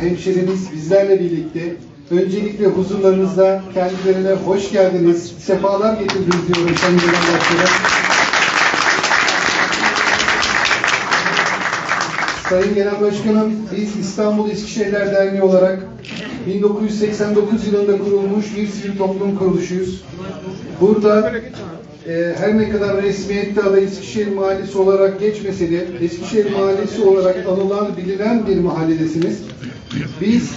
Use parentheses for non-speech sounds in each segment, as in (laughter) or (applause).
Hemşerimiz bizlerle birlikte. Öncelikle huzurlarınızda kendilerine hoş geldiniz, sefalar getirdiniz diyorum Sayın Genel Başkanım. Sayın Genel Başkanım, biz İstanbul İskişehirler Derneği olarak 1989 yılında kurulmuş bir sivil toplum kuruluşuyuz. Burada e, her ne kadar resmiyette adı Eskişehir Mahallesi olarak geçmese de Eskişehir Mahallesi olarak anılan, bilinen bir mahalledesiniz. Biz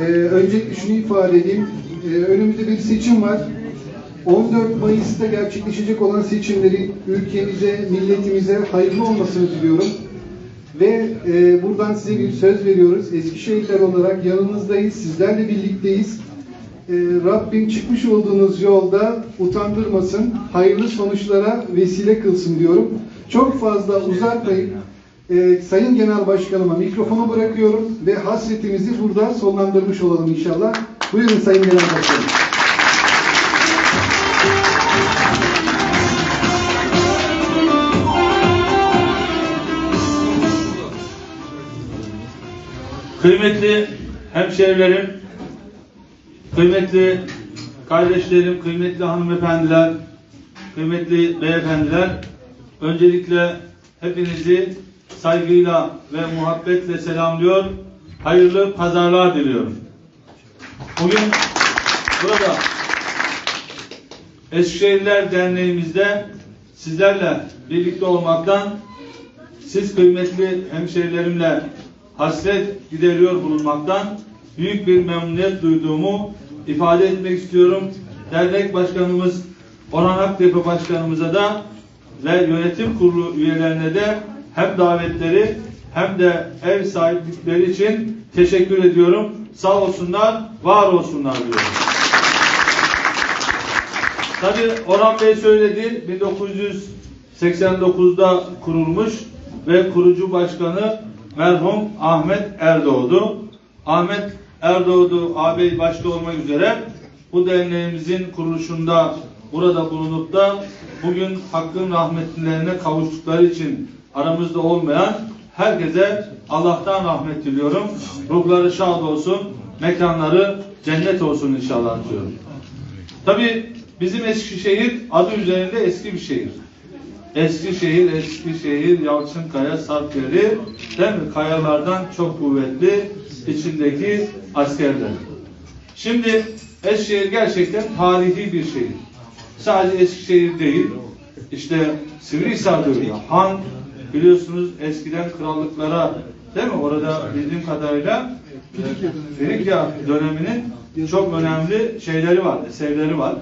e, öncelikle şunu ifade edeyim. E, önümüzde bir seçim var. 14 Mayıs'ta gerçekleşecek olan seçimleri ülkemize, milletimize hayırlı olmasını diliyorum. Ve e, buradan size bir söz veriyoruz. Eskişehirler olarak yanınızdayız, sizlerle birlikteyiz. E, Rabbim çıkmış olduğunuz yolda utandırmasın, hayırlı sonuçlara vesile kılsın diyorum. Çok fazla uzatmayıp e, Sayın Genel Başkanıma mikrofonu bırakıyorum ve hasretimizi burada sonlandırmış olalım inşallah. Buyurun Sayın Genel Başkanım. Kıymetli hemşehrilerim, kıymetli kardeşlerim, kıymetli hanımefendiler, kıymetli beyefendiler, öncelikle hepinizi saygıyla ve muhabbetle selamlıyor, hayırlı pazarlar diliyorum. Bugün burada Eskişehirler Derneğimizde sizlerle birlikte olmaktan siz kıymetli hemşehrilerimle hasret gideriyor bulunmaktan büyük bir memnuniyet duyduğumu ifade etmek istiyorum. Dernek başkanımız Orhan Aktepe başkanımıza da ve yönetim kurulu üyelerine de hem davetleri hem de ev sahiplikleri için teşekkür ediyorum. Sağ olsunlar, var olsunlar diyorum. Tabi Orhan Bey söyledi 1989'da kurulmuş ve kurucu başkanı merhum Ahmet Erdoğdu. Ahmet Erdoğdu ağabey başta olmak üzere bu derneğimizin kuruluşunda burada bulunup da bugün hakkın rahmetlerine kavuştukları için aramızda olmayan herkese Allah'tan rahmet diliyorum. Ruhları şad olsun, mekanları cennet olsun inşallah diyorum. Tabi bizim Eskişehir adı üzerinde eski bir şehir. Eskişehir, Eskişehir, Yalçınkaya, Sarpyeri değil mi? Kayalardan çok kuvvetli içindeki askerler. Şimdi Eskişehir gerçekten tarihi bir şehir. Sadece Eskişehir değil, işte Sivrihisar da öyle. Han biliyorsunuz eskiden krallıklara değil mi? Orada bildiğim kadarıyla e, Frikya döneminin çok önemli şeyleri var, eserleri var.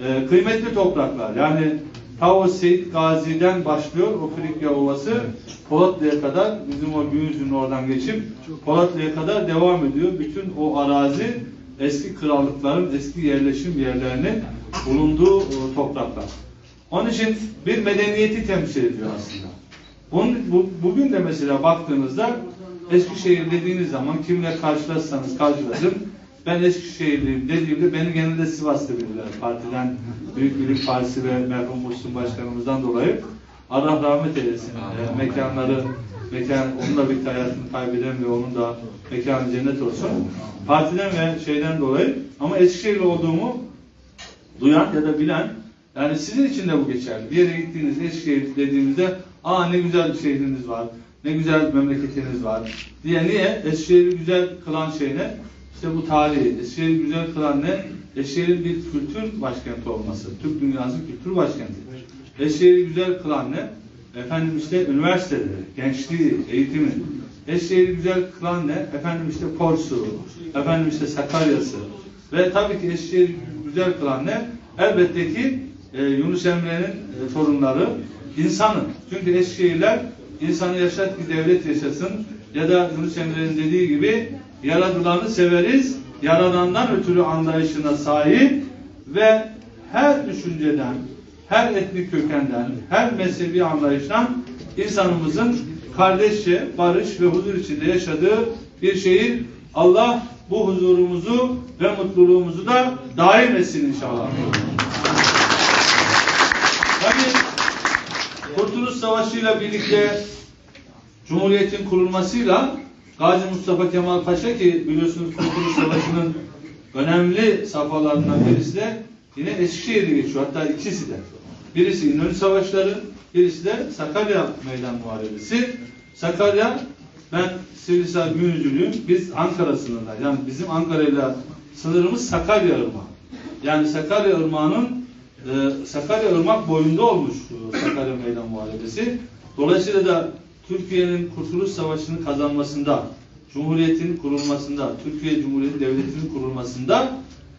E, kıymetli topraklar. Yani Tavus Seyit Gazi'den başlıyor o Frikya Ovası Polatlı'ya kadar bizim o Güğüz'ün oradan geçip Polatlı'ya kadar devam ediyor. Bütün o arazi eski krallıkların eski yerleşim yerlerinin bulunduğu e, topraklar. Onun için bir medeniyeti temsil ediyor aslında. Bunun, bu, bugün de mesela baktığınızda Eskişehir dediğiniz zaman kimle karşılaşsanız karşılaşın ben Eskişehirliyim dediğimde beni genelde Sivas'ta bilirler. Partiden Büyük Birlik Partisi ve merhum Muhsin Başkanımızdan dolayı Allah rahmet eylesin. E, mekanları, mekan, onun da bir hayatını kaybeden ve onun da mekanı cennet olsun. Partiden ve şeyden dolayı ama Eskişehirli olduğumu duyan ya da bilen yani sizin için de bu geçerli. Bir yere gittiğinizde Eskişehir dediğimizde aa ne güzel bir şehriniz var, ne güzel memleketiniz var diye niye? Eskişehir'i güzel kılan şey ne? İşte bu tarihi. Eskişehir'i güzel kılan ne? Eskişehir'in bir kültür başkenti olması. Türk dünyasının kültür başkenti. Eskişehir'i güzel kılan ne? Efendim işte üniversiteleri, gençliği, eğitimi. Eskişehir'i güzel kılan ne? Efendim işte Korsu, efendim işte Sakarya'sı. Ve tabii ki Eskişehir'i güzel kılan ne? Elbette ki e, Yunus Emre'nin e, torunları insanı. Çünkü Eskişehirler insanı yaşat ki devlet yaşasın ya da Yunus Emre'nin dediği gibi yaradılanı severiz, yaradandan ötürü anlayışına sahip ve her düşünceden, her etnik kökenden, her mezhebi anlayıştan insanımızın kardeşçe, barış ve huzur içinde yaşadığı bir şehir. Allah bu huzurumuzu ve mutluluğumuzu da daim etsin inşallah. Tabii Kurtuluş Savaşı ile birlikte Cumhuriyet'in kurulmasıyla Gazi Mustafa Kemal Paşa ki biliyorsunuz Kurtuluş Savaşı'nın önemli safhalarından birisi de yine Eskişehir'de geçiyor. Hatta ikisi de. Birisi İnönü Savaşları, birisi de Sakarya Meydan Muharebesi. Sakarya, ben Sivrisar Günücülüğüm, biz Ankara sınırında. Yani bizim Ankara'yla sınırımız Sakarya Irmağı. Yani Sakarya Irmağı'nın e, Sakarya Irmak boyunda olmuş bu Sakarya Meydan Muharebesi. Dolayısıyla da Türkiye'nin Kurtuluş Savaşı'nı kazanmasında, Cumhuriyet'in kurulmasında, Türkiye Cumhuriyeti Devleti'nin kurulmasında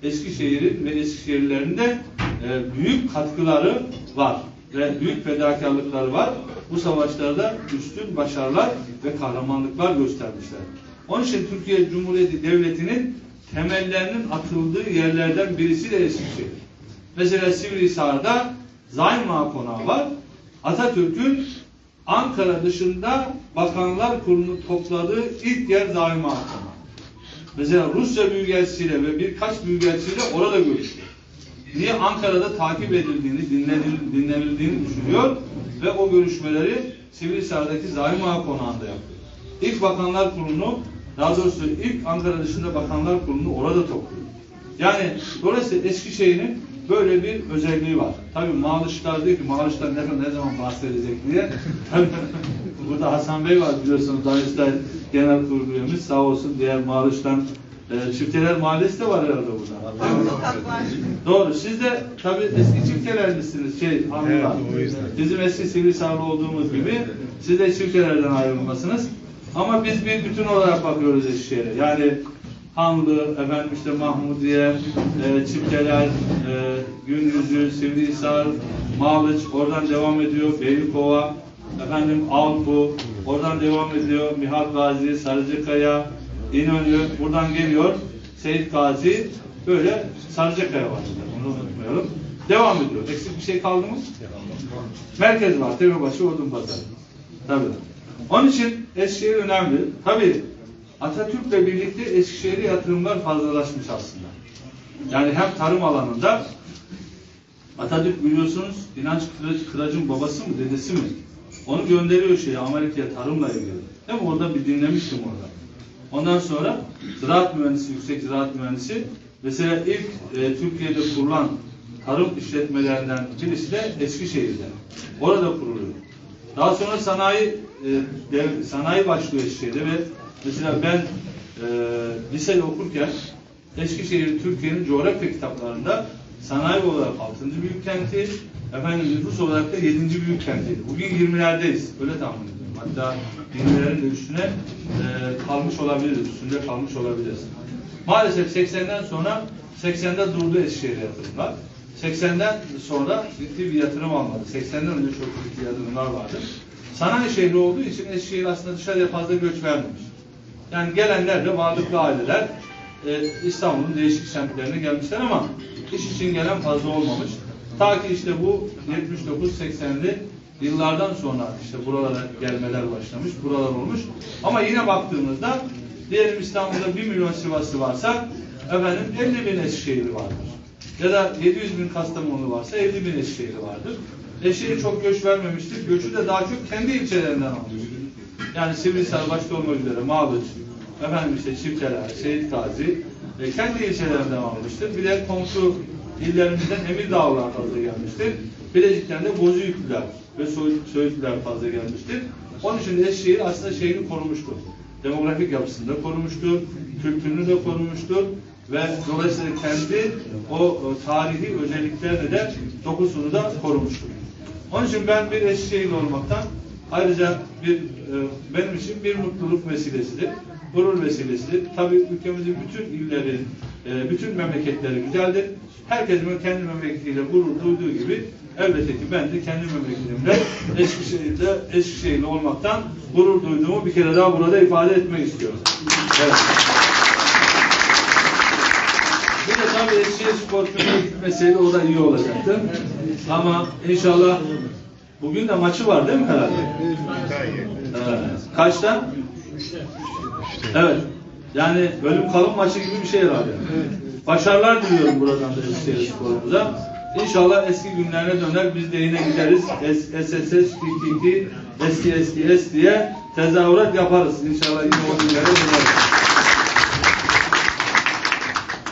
Eskişehir'in ve Eskişehirlilerin de e, büyük katkıları var ve büyük fedakarlıkları var. Bu savaşlarda üstün başarılar ve kahramanlıklar göstermişler. Onun için Türkiye Cumhuriyeti Devleti'nin temellerinin atıldığı yerlerden birisi de Eskişehir. Mesela Sivrihisar'da Zayma Konağı var. Atatürk'ün Ankara dışında Bakanlar Kurulu'nu topladığı ilk yer Zayma Konağı. Mesela Rusya Büyükelçisiyle ve birkaç Büyükelçisiyle orada görüşüyor. Niye Ankara'da takip edildiğini, dinlenil- dinlenildiğini düşünüyor ve o görüşmeleri Sivrihisar'daki Zahim Ağa Konağı'nda yapıyor. İlk Bakanlar Kurulu'nu, daha doğrusu ilk Ankara dışında Bakanlar Kurulu'nu orada topluyor. Yani dolayısıyla Eskişehir'in böyle bir özelliği var. Tabii Mağlışlar diyor ki Mağlışlar ne, ne zaman bahsedecek diye. (laughs) Burada Hasan Bey var biliyorsunuz Danıştay Genel Kurulu üyemiz sağ olsun diğer Mağlış'tan e, Çifteler Mahallesi de var herhalde burada. Doğru. Siz de tabii eski çiftelerlisiniz şey hanımlar. Bizim eski Sivrisarlı olduğumuz gibi siz de çiftelerden ayrılmasınız. Ama biz bir bütün olarak bakıyoruz Eskişehir'e. Yani Hanlı, efendim işte Mahmudiye, e, Çifteler, e, Gündüzü, Sivrihisar, Mağlıç, oradan devam ediyor, Beylikova, efendim Alpu, oradan devam ediyor, Mihal Gazi, Sarıcıkaya, İnönü, buradan geliyor, Seyit Gazi, böyle Sarıcıkaya var. Onu unutmayalım. Devam ediyor. Eksik bir şey kaldı mı? Merkez var, Tepebaşı, Odunpazarı. Tabii. Onun için Eskişehir önemli. Tabii Atatürk'le birlikte Eskişehir'e yatırımlar fazlalaşmış aslında. Yani hem tarım alanında Atatürk biliyorsunuz İnanç Kıraç, Kıraç'ın babası mı dedesi mi? Onu gönderiyor şeye Amerika'ya tarımla ilgili. Değil mi? Orada bir dinlemiştim orada. Ondan sonra ziraat mühendisi, yüksek ziraat mühendisi mesela ilk e, Türkiye'de kurulan tarım işletmelerinden birisi de Eskişehir'de. Orada kuruluyor. Daha sonra sanayi e, dev, sanayi başlıyor Eskişehir'de ve mesela ben e, lisede okurken Eskişehir Türkiye'nin coğrafya kitaplarında sanayi olarak 6. büyük kenti, efendim nüfus olarak da 7. büyük kenti. Bugün 20'lerdeyiz. Öyle tahmin ediyorum. Hatta 20'lerin de üstüne e, kalmış olabiliriz. Üstünde kalmış olabiliriz. Maalesef 80'den sonra 80'de durdu Eskişehir'e yatırımlar. 80'den sonra ciddi bir yatırım almadı. 80'den önce çok ciddi yatırımlar vardı. Sanayi şehri olduğu için Eskişehir aslında dışarıya fazla göç vermemiş. Yani gelenler de varlıklı aileler e, İstanbul'un değişik semtlerine gelmişler ama iş için gelen fazla olmamış. Ta ki işte bu 79-80'li yıllardan sonra işte buralara gelmeler başlamış, buralar olmuş. Ama yine baktığımızda diyelim İstanbul'da 1 milyon Sivaslı varsa efendim 50 bin Eskişehirli vardır. Ya da 700 bin Kastamonu varsa 50 bin Eskişehirli vardır. Eskişehir çok göç vermemiştir. Göçü de daha çok kendi ilçelerinden almıştır. Yani Sivrihisar başta olmak üzere Mağluç, efendim işte Çifteler, Seyit Gazi e, kendi ilçelerinden almıştır. Bir de komşu illerimizden Emirdağlılar fazla gelmiştir. Bilecik'ten de Bozüyüklüler ve Söğüt- Söğütlüler fazla gelmiştir. Onun için Eskişehir aslında şehri korumuştur. Demografik yapısını da korumuştur, kültürünü de korumuştur ve dolayısıyla kendi o, tarihi özelliklerle de dokusunu da korumuştur. Onun için ben bir Eskişehirli olmaktan ayrıca bir e, benim için bir mutluluk vesilesidir, gurur vesilesidir. Tabii ülkemizin bütün illeri, e, bütün memleketleri güzeldir. Herkes kendi memleketiyle gurur duyduğu gibi elbette ki ben de kendi memleketimde Eskişehir'de Eskişehirli olmaktan gurur duyduğumu bir kere daha burada ifade etmek istiyorum. Evet. Bir de tabii Eskişehir Spor Kulübü'ne gitmeseydi o da iyi olacaktı. Ama inşallah bugün de maçı var değil mi herhalde? Evet. Kaçta? Evet. Yani ölüm kalım maçı gibi bir şey herhalde. Başarılar diliyorum buradan da Eskişehir Spor'umuza. İnşallah eski günlerine döner biz de yine gideriz. S- SSS, TTT, STSTS diye tezahürat yaparız. İnşallah yine o günlere döneriz.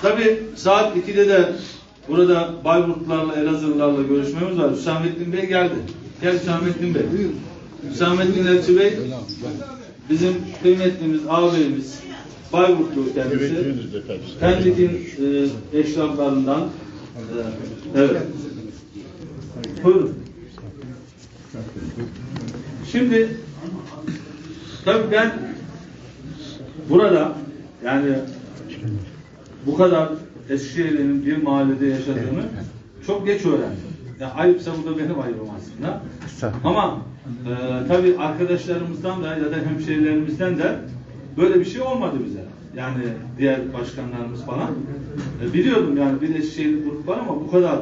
Tabii saat 2'de de burada Bayburtlularla, Elazığlılarla görüşmemiz var. Hüsamettin Bey geldi. Gel Hüsamettin Bey. Hüsamettin Elçi Bey bizim kıymetlimiz, ağabeyimiz, Bayburtlu kendisi. Pendik'in e, eşraflarından. E, evet. Buyurun. Şimdi tabii ben burada yani bu kadar Eskişehir'in bir mahallede yaşadığını çok geç öğrendim. Ya ayıpsa bu da benim ayıbım aslında. Ama e, tabii arkadaşlarımızdan da ya da hemşehrilerimizden de böyle bir şey olmadı bize. Yani diğer başkanlarımız falan. E, biliyordum yani bir Eskişehir grup var ama bu kadar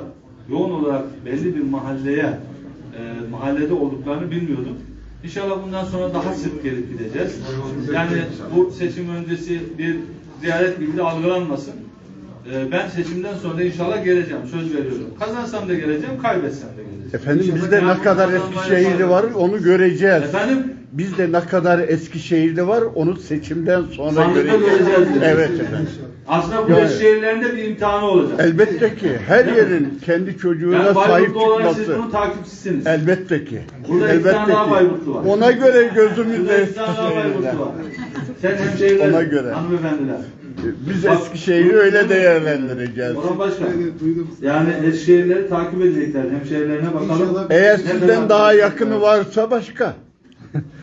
yoğun olarak belli bir mahalleye e, mahallede olduklarını bilmiyordum. İnşallah bundan sonra daha sık gelip gideceğiz. Yani bu seçim öncesi bir ziyaret gibi de algılanmasın. Ee, ben seçimden sonra inşallah geleceğim. Söz veriyorum. Kazansam da geleceğim, kaybetsem de geleceğim. Efendim İnşallah bizde ne kadar Eskişehirli var onu göreceğiz. Efendim? Bizde ne kadar Eskişehirli var onu seçimden sonra Sandıkta göreceğiz. göreceğiz. Evet efendim. Aslında bu Yani- şehirlerinde bir imtihanı olacak. Elbette ki her yerin kendi çocuğuna yani sahip olarak siz çıkması. bunun takipçisiniz. Elbette ki. Burada tane daha Bayburtlu var. Ona göre gözümüzde Burada daha Eskişehir'de. Bayburtlu var. Sen hemşehriler, Ona göre. hanımefendiler. Biz Bak- Eskişehir'i öyle değerlendireceğiz. Orhan Başkan. Yani Eskişehirleri takip edecekler. Hemşehrilerine bakalım. İnşallah- Eğer Ne sizden daha yakını varsa başka.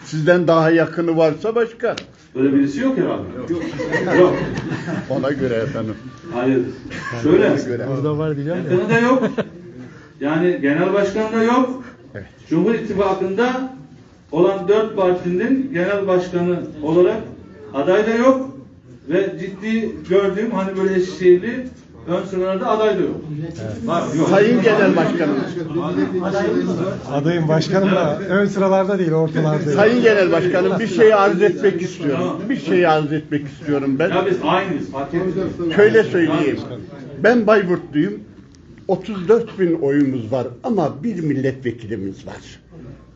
Sizden daha yakını varsa başka. Böyle birisi yok herhalde. Yok. Yok. Ona göre efendim. Hayır. Şöyle. Göre. Burada var diyeceğim ya. Yakını da yok. Yani genel başkan da yok. Evet. Cumhur İttifakı'nda olan dört partinin genel başkanı olarak aday da yok. Ve ciddi gördüğüm hani böyle Eskişehirli ön sıralarda aday da yok. Var, yok. Sayın Genel Başkanım. Adayım başkanım da ön sıralarda değil ortalarda. Sayın Genel Başkanım bir şey arz etmek istiyorum. Bir şey arz etmek istiyorum ben. Ya biz aynıyız. Fark etmiyor. Şöyle söyleyeyim. Ben Bayburtluyum. 34 bin oyumuz var ama bir milletvekilimiz var.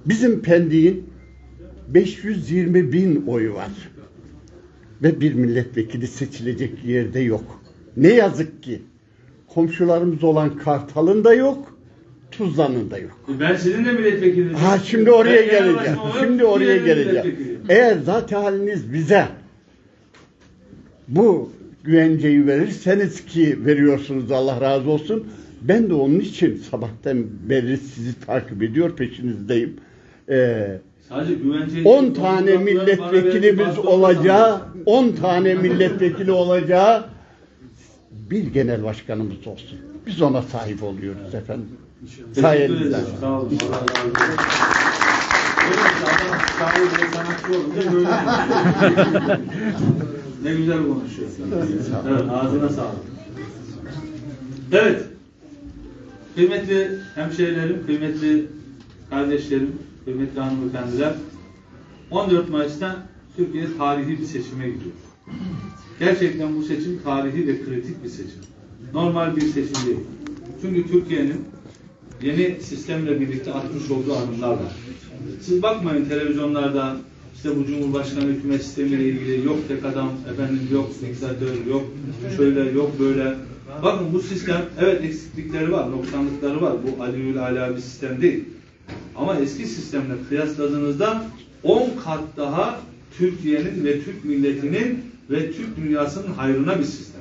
Bizim Pendik'in 520 bin oyu var. Ve bir milletvekili seçilecek yerde yok. Ne yazık ki komşularımız olan Kartal'ın da yok, Tuzla'nın da yok. Ben sizin de milletvekiliniz. Ha şimdi oraya Ben geleceğim. Şimdi oraya geleceğim. Eğer zaten haliniz bize bu güvenceyi verirseniz ki veriyorsunuz Allah razı olsun. Ben de onun için sabahtan beri sizi takip ediyor peşinizdeyim. Ee, Sadece güvence 10 tane milletvekilimiz olacağı, 10 tane milletvekili olacağı bir genel başkanımız olsun. Biz ona sahip oluyoruz efendim. Sayenizde. Sağ olun. Ne güzel konuşuyor. Evet, ağzına sağlık. Evet. Kıymetli hemşehrilerim, kıymetli kardeşlerim, kıymetli hanımefendiler. 14 Mayıs'ta Türkiye tarihi bir seçime gidiyor. Gerçekten bu seçim tarihi ve kritik bir seçim. Normal bir seçim değil. Çünkü Türkiye'nin yeni sistemle birlikte atmış olduğu adımlar var. Siz bakmayın televizyonlarda işte bu Cumhurbaşkanı hükümet sistemiyle ilgili yok tek adam, efendim yok diktatör, yok şöyle, yok böyle. Bakın bu sistem evet eksiklikleri var, noksanlıkları var. Bu aliyül ala bir sistem değil. Ama eski sistemle kıyasladığınızda 10 kat daha Türkiye'nin ve Türk milletinin ve Türk dünyasının hayrına bir sistem.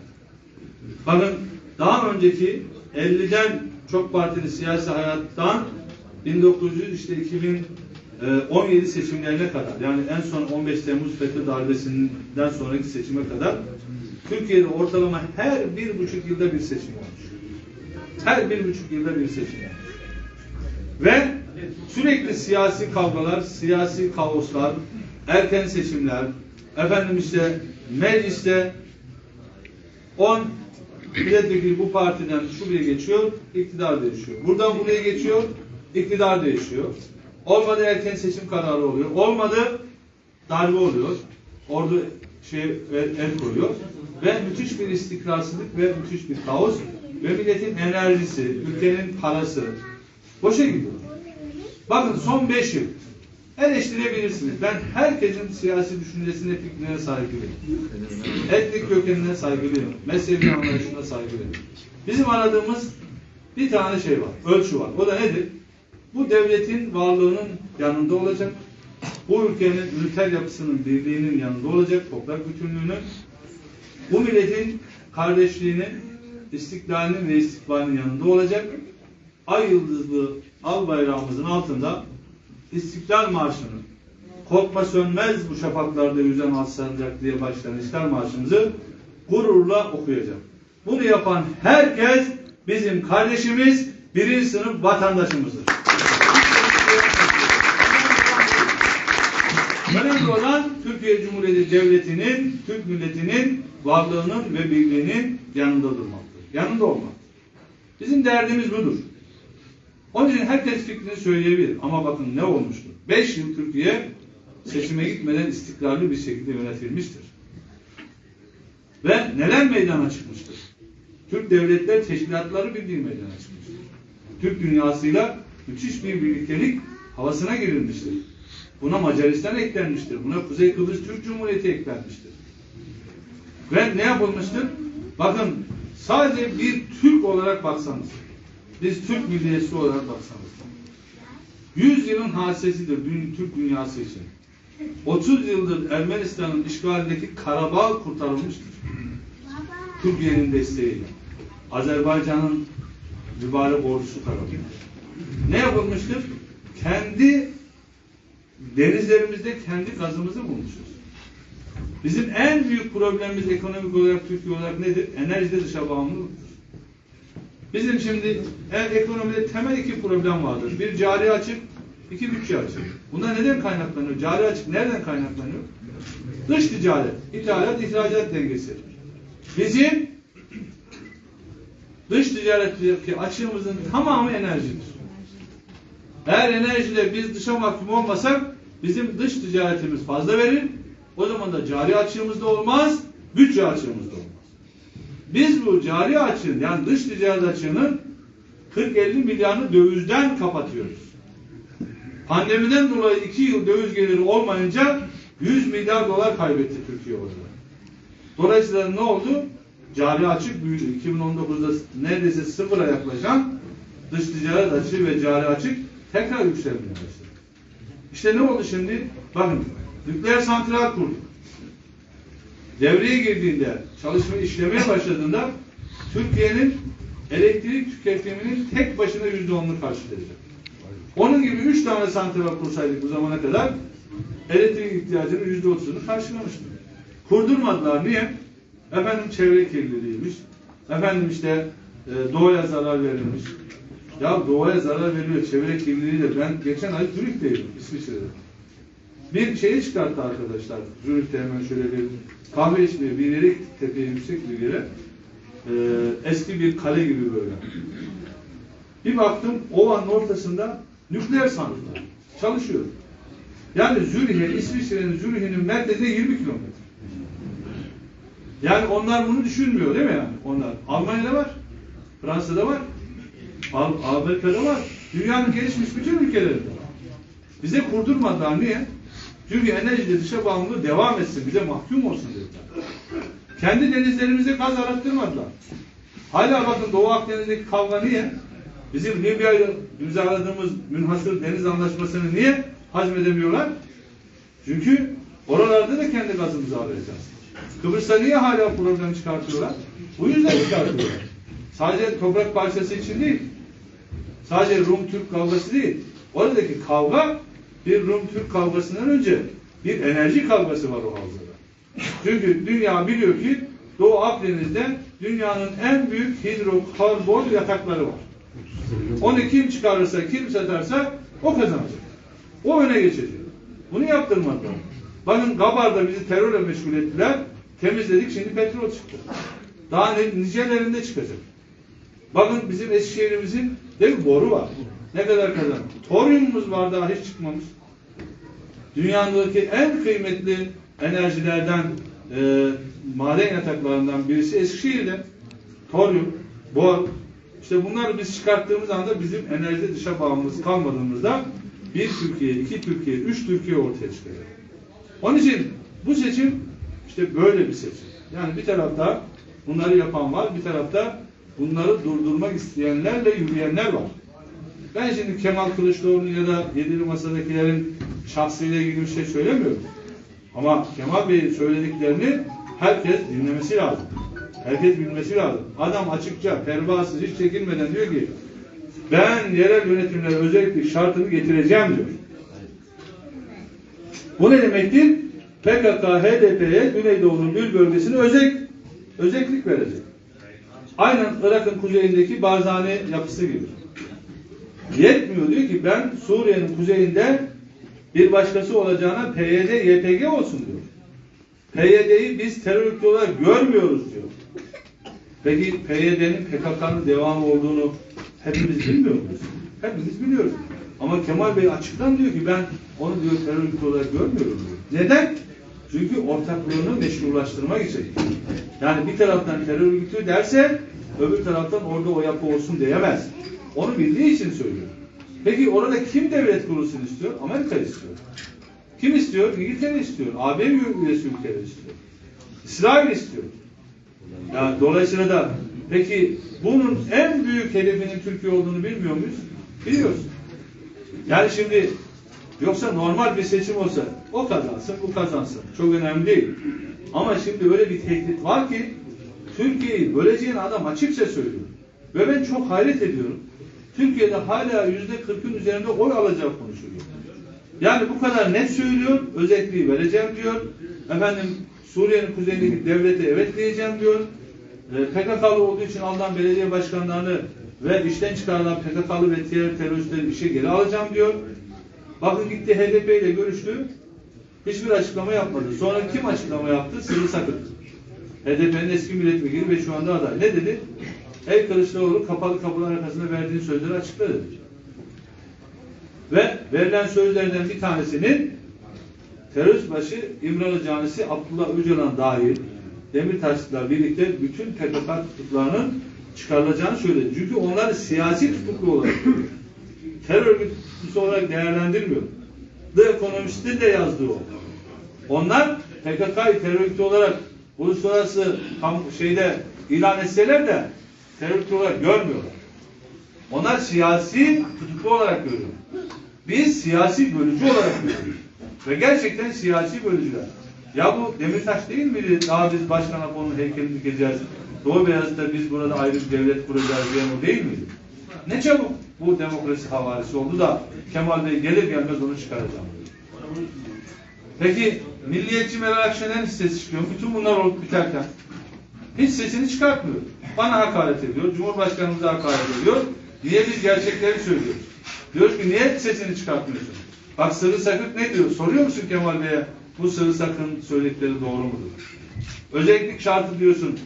Bakın daha önceki 50'den çok partili siyasi hayattan 1900 işte 2017 seçimlerine kadar yani en son 15 Temmuz FETÖ darbesinden sonraki seçime kadar Türkiye'de ortalama her bir buçuk yılda bir seçim olmuş. Her bir buçuk yılda bir seçim olmuş. Ve sürekli siyasi kavgalar, siyasi kaoslar, erken seçimler, efendim işte mecliste 10 milletvekili bu partiden şuraya geçiyor, iktidar değişiyor. Buradan buraya geçiyor, iktidar değişiyor. Olmadı erken seçim kararı oluyor. Olmadı darbe oluyor. Ordu şey el koyuyor. Ve müthiş bir istikrarsızlık ve müthiş bir kaos ve milletin enerjisi, ülkenin parası boşa gidiyor. Bakın son 5 yıl eleştirebilirsiniz. Ben herkesin siyasi düşüncesine, fikrine saygılıyım. Etnik kökenine saygılıyım. Mezhebi anlayışına saygılıyım. Bizim aradığımız bir tane şey var, ölçü var. O da nedir? Bu devletin varlığının yanında olacak. Bu ülkenin ülker yapısının birliğinin yanında olacak, toprak bütünlüğünün. Bu milletin kardeşliğinin, istiklalinin ve istikbalinin yanında olacak. Ay yıldızlı al bayrağımızın altında İstiklal Marşı'nı korkma sönmez bu şafaklarda yüzen alsancak diye başlayan İstiklal Marşı'mızı gururla okuyacak. Bunu yapan herkes bizim kardeşimiz, birinci sınıf vatandaşımızdır. Önemli olan Türkiye Cumhuriyeti Devleti'nin, Türk milletinin varlığının ve birliğinin yanında durmaktır. Yanında olmak. Bizim derdimiz budur. Onun için herkes fikrini söyleyebilir. Ama bakın ne olmuştur? Beş yıl Türkiye seçime gitmeden istikrarlı bir şekilde yönetilmiştir. Ve neler meydana çıkmıştır? Türk Devletler Teşkilatları Birliği meydana çıkmıştır. Türk dünyasıyla müthiş bir birliktelik havasına girilmiştir. Buna Macaristan eklenmiştir. Buna Kuzey Kıbrıs Türk Cumhuriyeti eklenmiştir. Ve ne yapılmıştır? Bakın sadece bir Türk olarak baksanız, biz Türk milliyetçisi olarak baksanız, 100 yılın hadisesidir Türk dünyası için. 30 yıldır Ermenistan'ın işgalindeki Karabağ kurtarılmıştır. Türkiye'nin desteğiyle. Azerbaycan'ın mübarek ordusu tarafından. Ne yapılmıştır? Kendi denizlerimizde kendi gazımızı bulmuşuz. Bizim en büyük problemimiz ekonomik olarak Türkiye olarak nedir? Enerjide dışa bağımlılıktır. Bizim şimdi en ekonomide temel iki problem vardır. Bir cari açık, iki bütçe açık. Bunlar neden kaynaklanıyor? Cari açık nereden kaynaklanıyor? Dış ticaret, ithalat, ihracat dengesi. Bizim dış ticaretteki açığımızın tamamı enerjidir. Eğer enerjide biz dışa mahkum olmasak bizim dış ticaretimiz fazla verir. O zaman da cari açığımız da olmaz, bütçe açığımız da olmaz. Biz bu cari açığın yani dış ticaret açığının 40-50 milyarını dövizden kapatıyoruz. Pandemiden dolayı 2 yıl döviz geliri olmayınca 100 milyar dolar kaybetti Türkiye orada. Dolayısıyla ne oldu? Cari açık büyüdü. 2019'da neredeyse sıfıra yaklaşan dış ticaret açığı ve cari açık tekrar yükselmeye başladı. İşte ne oldu şimdi? Bakın nükleer santral kurduk. Devreye girdiğinde, çalışma işlemeye başladığında Türkiye'nin elektrik tüketiminin tek başına yüzde onunu karşılayacak. Onun gibi üç tane santral kursaydık bu zamana kadar elektrik ihtiyacının yüzde otuzunu karşılamıştık. Kurdurmadılar. Niye? Efendim çevre kirliliğiymiş. Efendim işte e, doğaya zarar verilmiş. Ya doğaya zarar veriyor, çevre kirliliği de. Ben geçen ay Zürih'teydim, İsviçre'de. Bir şeye çıkarttı arkadaşlar. Zürih'te hemen şöyle bir kahve içmeye bir yere gittik, tepeye yüksek bir yere. Ee, eski bir kale gibi böyle. Bir baktım ovanın ortasında nükleer santral çalışıyor. Yani Zürih'e, İsviçre'nin Zürih'inin merkezine 20 kilometre. Yani onlar bunu düşünmüyor değil mi yani? Onlar. Almanya'da var. Fransa'da var. Amerika'da var. Dünyanın gelişmiş bütün ülkelerinde var. Bize kurdurmadılar. Niye? Çünkü enerjide dışa bağımlılığı devam etsin. Bize mahkum olsun dediler. Kendi denizlerimize gaz arattırmadılar. Hala bakın Doğu Akdeniz'deki kavga niye? Bizim Libya'yla imzaladığımız münhasır deniz anlaşmasını niye hazmedemiyorlar? Çünkü oralarda da kendi gazımızı arayacağız. Kıbrıs'ta niye hala problem çıkartıyorlar? Bu yüzden çıkartıyorlar. Sadece toprak parçası için değil. Sadece Rum-Türk kavgası değil. Oradaki kavga bir Rum-Türk kavgasından önce bir enerji kavgası var o havzada. Çünkü dünya biliyor ki Doğu Akdeniz'de dünyanın en büyük hidrokarbon yatakları var. Onu kim çıkarırsa, kim satarsa o kazanacak. O öne geçecek. Bunu yaptırmadılar. Bakın Gabar'da bizi terörle meşgul ettiler. Temizledik şimdi petrol çıktı. Daha nicelerinde çıkacak. Bakın bizim Eskişehir'imizin değil mi boru var. Ne kadar kazan. Toryumumuz var daha hiç çıkmamış. Dünyadaki en kıymetli enerjilerden e, maden yataklarından birisi Eskişehir'de. Toryum, bor. İşte bunları biz çıkarttığımız anda bizim enerjide dışa bağımlımız kalmadığımızda bir Türkiye, iki Türkiye, üç Türkiye ortaya çıkacak. Onun için bu seçim işte böyle bir seçim. Yani bir tarafta bunları yapan var, bir tarafta bunları durdurmak isteyenlerle yürüyenler var. Ben şimdi Kemal Kılıçdaroğlu ya da yedili masadakilerin şahsıyla ilgili bir şey söylemiyorum. Ama Kemal Bey'in söylediklerini herkes dinlemesi lazım. Herkes bilmesi lazım. Adam açıkça, pervasız, hiç çekinmeden diyor ki ben yerel yönetimlere özellik şartını getireceğim diyor. Bu ne demektir? PKK, HDP'ye Güneydoğu'nun bir bölgesine özel, özellik verecek. Aynen Irak'ın kuzeyindeki Barzani yapısı gibi. Yetmiyor diyor ki ben Suriye'nin kuzeyinde bir başkası olacağına PYD, YPG olsun diyor. PYD'yi biz terör örgütü olarak görmüyoruz diyor. Peki PYD'nin PKK'nın devamı olduğunu hepimiz bilmiyor muyuz? Hepimiz biliyoruz. Ama Kemal Bey açıktan diyor ki ben onu diyor terör örgütü olarak görmüyorum diyor. Neden? Çünkü ortaklığını meşrulaştırmak için. Yani bir taraftan terör örgütü derse öbür taraftan orada o yapı olsun diyemez. Onu bildiği için söylüyor. Peki orada kim devlet kurulsun istiyor? Amerika istiyor. Kim istiyor? İngiltere istiyor. AB üyesi ülkeler istiyor. İsrail istiyor. Ya dolayısıyla da peki bunun en büyük hedefinin Türkiye olduğunu bilmiyor muyuz? Biliyoruz. Yani şimdi yoksa normal bir seçim olsa o kazansın, bu kazansın. Çok önemli değil. Ama şimdi öyle bir tehdit var ki Türkiye'yi böleceğini adam açıkça söylüyor. Ve ben çok hayret ediyorum. Türkiye'de hala yüzde kırkın üzerinde oy alacak konuşuluyor. Yani bu kadar net söylüyor, özelliği vereceğim diyor. Efendim Suriye'nin kuzeyindeki devlete evet diyeceğim diyor. E, PKK'lı olduğu için alınan belediye başkanlarını ve işten çıkarılan PKK'lı ve diğer teröristleri işe geri alacağım diyor. Bakın gitti HDP ile görüştü. Hiçbir açıklama yapmadı. Sonra kim açıklama yaptı? Sırrı Sakın. HDP'nin eski milletvekili ve şu anda aday. Ne dedi? Ey Kılıçdaroğlu kapalı kapılar arkasında verdiğin sözleri açıkla dedi. Ve verilen sözlerden bir tanesinin terörist başı İmralı Canisi Abdullah Öcalan dahil Demirtaş'la birlikte bütün PKK tutuklarının çıkarılacağını söyledi. Çünkü onları siyasi tutuklu olarak terör örgütüsü olarak değerlendirmiyor. The Economist'in de yazdığı o. Onlar PKK'yı terör örgütü olarak uluslararası şeyde ilan etseler de terör örgütü olarak görmüyorlar. Onlar siyasi tutuklu olarak görüyor. Biz siyasi bölücü olarak görüyoruz. Ve gerçekten siyasi bölücüler. Ya bu Demirtaş değil miydi? Daha biz Başkan Apo'nun heykelini dikeceğiz. Doğu Beyazıt'ta biz burada ayrı bir devlet kuracağız diyen o değil miydi? Ne çabuk bu demokrasi havarisi oldu da Kemal Bey gelir gelmez onu çıkaracağım. Peki milliyetçi Meral Akşener'in sesi çıkıyor. Bütün bunlar olup biterken hiç sesini çıkartmıyor. Bana hakaret ediyor. Cumhurbaşkanımıza hakaret ediyor. Niye biz gerçekleri söylüyoruz? Diyor ki niye sesini çıkartmıyorsun? Bak Sırrı Sakık ne diyor? Soruyor musun Kemal Bey'e bu Sırrı Sakın söyledikleri doğru mudur? Özellik şartı diyorsun.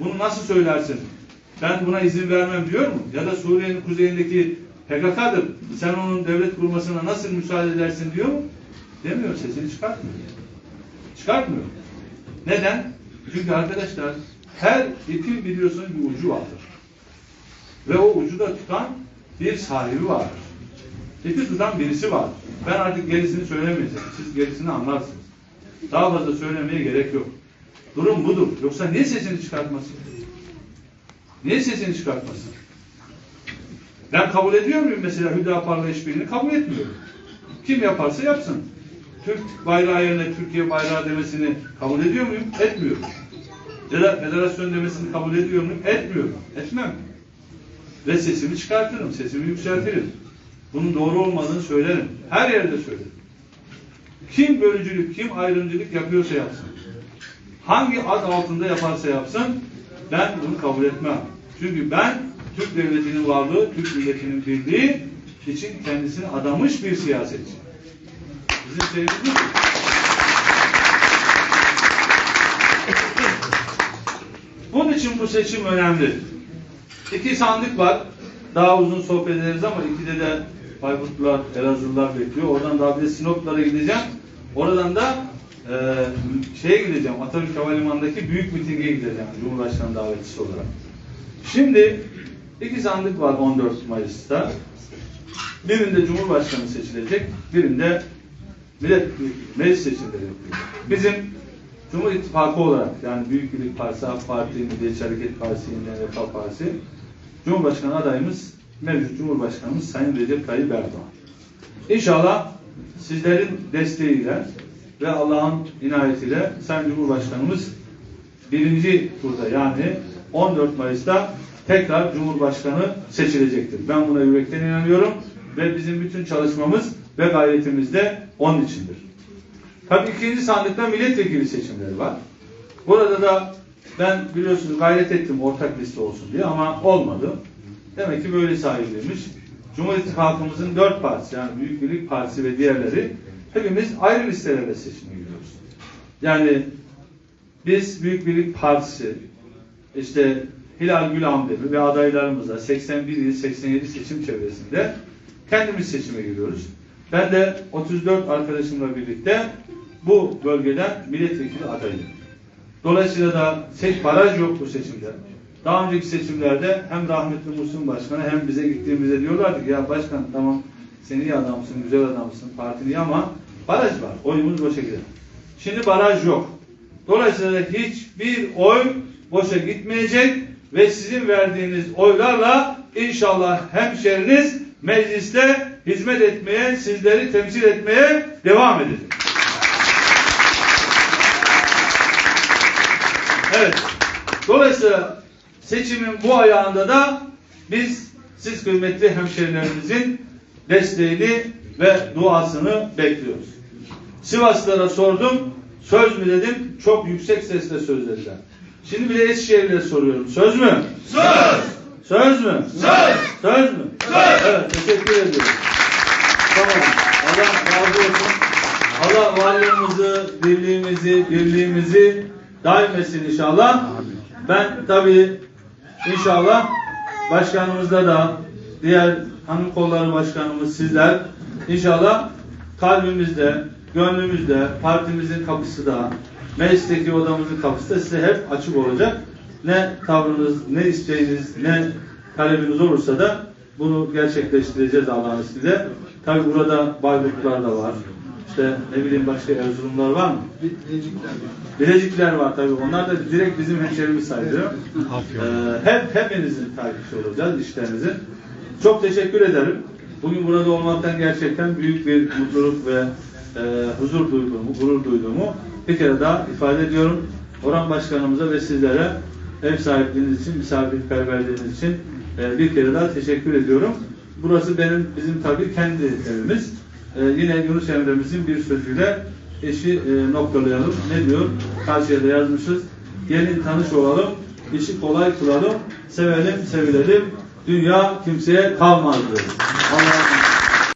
Bunu nasıl söylersin? Ben buna izin vermem diyor mu? Ya da Suriye'nin kuzeyindeki PKK'dır. Sen onun devlet kurmasına nasıl müsaade edersin diyor mu? Demiyor. Sesini çıkartmıyor. Çıkartmıyor. Neden? Çünkü arkadaşlar her ipin biliyorsunuz bir ucu vardır. Ve o ucu da tutan bir sahibi vardır. İpi tutan birisi var. Ben artık gerisini söylemeyeceğim. Siz gerisini anlarsınız. Daha fazla söylemeye gerek yok. Durum budur. Yoksa niye sesini çıkartmasın? Niye sesini çıkartmasın? Ben kabul ediyor muyum mesela Hüdapar'la işbirliğini? Kabul etmiyorum. Kim yaparsa yapsın. Türk bayrağı yerine Türkiye bayrağı demesini kabul ediyor muyum? Etmiyorum. Federasyon demesini kabul ediyor muyum? Etmiyorum. Etmem. Ve sesimi çıkartırım, sesimi yükseltirim. Bunun doğru olmadığını söylerim. Her yerde söylerim. Kim bölücülük, kim ayrımcılık yapıyorsa yapsın. Hangi ad altında yaparsa yapsın, ben bunu kabul etmem. Çünkü ben Türk devletinin varlığı, Türk milletinin birliği için kendisini adamış bir siyasetçi. Bizim şeyimiz Bunun için bu seçim önemli. İki sandık var. Daha uzun sohbet ederiz ama ikide de Bayburtlular, Elazığlılar bekliyor. Oradan daha bir de Sinoplara gideceğim. Oradan da e, şeye gideceğim. Atatürk Havalimanı'ndaki büyük mitinge gideceğim. Cumhurbaşkanı davetçisi olarak. Şimdi iki sandık var 14 Mayıs'ta. Birinde Cumhurbaşkanı seçilecek, birinde millet meclis seçimleri yapıyor. Bizim Cumhur İttifakı olarak yani Büyük Birlik Partisi, AK Parti, Milliyetçi Hareket Partisi, Yeniden Refah Partisi Cumhurbaşkanı adayımız mevcut Cumhurbaşkanımız Sayın Recep Tayyip Erdoğan. İnşallah sizlerin desteğiyle ve Allah'ın inayetiyle Sayın Cumhurbaşkanımız birinci turda yani 14 Mayıs'ta tekrar Cumhurbaşkanı seçilecektir. Ben buna yürekten inanıyorum ve bizim bütün çalışmamız ve gayretimiz de onun içindir. Tabii ikinci sandıkta milletvekili seçimleri var. Burada da ben biliyorsunuz gayret ettim ortak liste olsun diye ama olmadı. Demek ki böyle sahibiymiş. Cumhur İttifakımızın dört partisi yani Büyük Birlik Partisi ve diğerleri hepimiz ayrı listelerde seçime giriyoruz. Yani biz Büyük Birlik Partisi işte Hilal Gül Hamdemi ve adaylarımızla 81 il 87 seçim çevresinde kendimiz seçime giriyoruz. Ben de 34 arkadaşımla birlikte bu bölgeden milletvekili adayım. Dolayısıyla da seç, baraj yok bu seçimde. Daha önceki seçimlerde hem rahmetli Muhsin Başkanı hem bize gittiğimizde diyorlardı ki ya başkan tamam sen iyi adamsın, güzel adamsın, partin iyi ama baraj var. Oyumuz boşa gider. Şimdi baraj yok. Dolayısıyla hiçbir oy boşa gitmeyecek ve sizin verdiğiniz oylarla inşallah hemşeriniz mecliste hizmet etmeye, sizleri temsil etmeye devam edecek. Evet. Dolayısıyla seçimin bu ayağında da biz siz kıymetli hemşerilerimizin desteğini ve duasını bekliyoruz. Sivaslılara sordum. Söz mü dedim. Çok yüksek sesle söz dediler. Şimdi bir de Eskişehir'le soruyorum. Söz mü? Söz! Söz mü? Söz! Söz mü? Söz! Evet, teşekkür ediyorum. Tamam. Allah razı olsun. Allah varlığımızı, birliğimizi, birliğimizi daim etsin inşallah. Ben tabii inşallah başkanımızda da diğer hanım kolları başkanımız sizler inşallah kalbimizde, gönlümüzde, partimizin kapısı da, meclisteki odamızın kapısı da size hep açık olacak. Ne tavrınız, ne isteğiniz, ne talebiniz olursa da bunu gerçekleştireceğiz Allah'ın izniyle. Tabi burada Bayburtlar da var. İşte ne bileyim başka Erzurumlar var mı? Bilecikler var tabii. Onlar da direkt bizim hemşerimiz sayılıyor. Ee, hep hepinizin takipçi olacağız işlerinizin. Çok teşekkür ederim. Bugün burada olmaktan gerçekten büyük bir mutluluk ve e, huzur duyduğumu, gurur duyduğumu bir kere daha ifade ediyorum. Orhan Başkanımıza ve sizlere ev sahipliğiniz için, misafirperverliğiniz için e, bir kere daha teşekkür ediyorum. Burası benim, bizim tabii kendi evimiz. E, yine Yunus Emre'mizin bir sözüyle eşi e, noktalayalım. Ne diyor? Karşıya da yazmışız. Gelin tanış olalım, işi kolay kılalım, sevelim, sevilelim. Dünya kimseye kalmazdı. Allah'a emanet